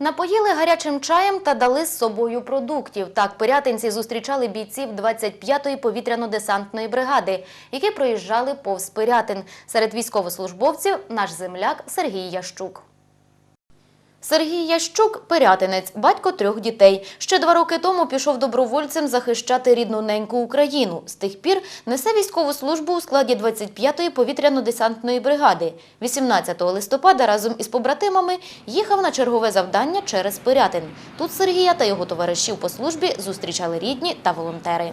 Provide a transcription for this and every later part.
Напоїли гарячим чаєм та дали з собою продуктів. Так, пирятинці зустрічали бійців 25-ї повітряно-десантної бригади, які проїжджали повз Пирятин. Серед військовослужбовців наш земляк Сергій Ящук. Сергій Ящук – пирятинець, батько трьох дітей. Ще два роки тому пішов добровольцем захищати рідну неньку Україну. З тих пір несе військову службу у складі 25-ї повітряно-десантної бригади. 18 листопада разом із побратимами їхав на чергове завдання через Пирятин. Тут Сергія та його товаришів по службі зустрічали рідні та волонтери.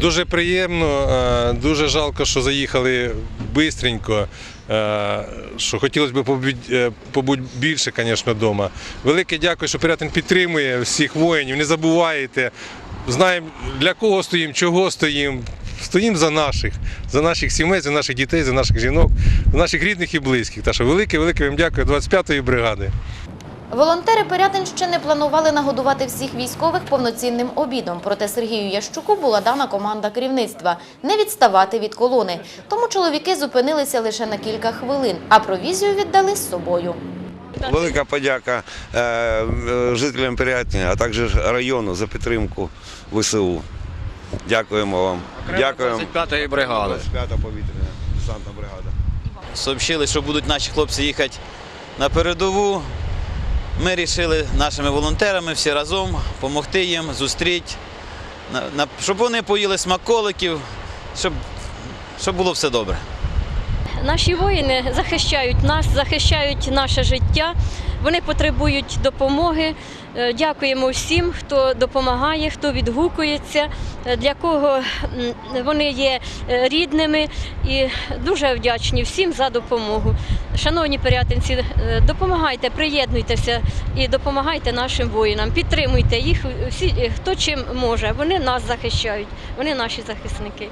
Дуже приємно, е, дуже жалко, що заїхали швидко, що хотілося б побути, е, більше, звісно, вдома. Велике дякую, що Пирятин підтримує всіх воїнів. Не забувайте, знаємо для кого стоїмо, чого стоїмо. Стоїмо за наших, за наших сімей, за наших дітей, за наших жінок, за наших рідних і близьких. Так що велике, велике вам дякую 25-ї бригади. Волонтери Пирятинщини планували нагодувати всіх військових повноцінним обідом. Проте Сергію Ящуку була дана команда керівництва – не відставати від колони. Тому чоловіки зупинилися лише на кілька хвилин, а провізію віддали з собою. Велика подяка е, жителям Пирятина, а також району за підтримку ВСУ. Дякуємо вам. Дякуємо. 25-ї бригади. 25-та повітряна десантна бригада. Сообщили, що будуть наші хлопці їхати на передову. Ми вирішили нашими волонтерами всі разом допомогти їм, зустріти, щоб вони поїли смаколиків, щоб, щоб було все добре. Наші воїни захищають нас, захищають наше життя. Вони потребують допомоги. Е, Дякуємо всім, хто допомагає, хто відгукується, е, для кого вони є е, рідними і дуже вдячні всім за допомогу. Шановні порятинці, допомагайте, приєднуйтеся і допомагайте нашим воїнам. Підтримуйте їх всі, хто чим може. Вони нас захищають, вони наші захисники.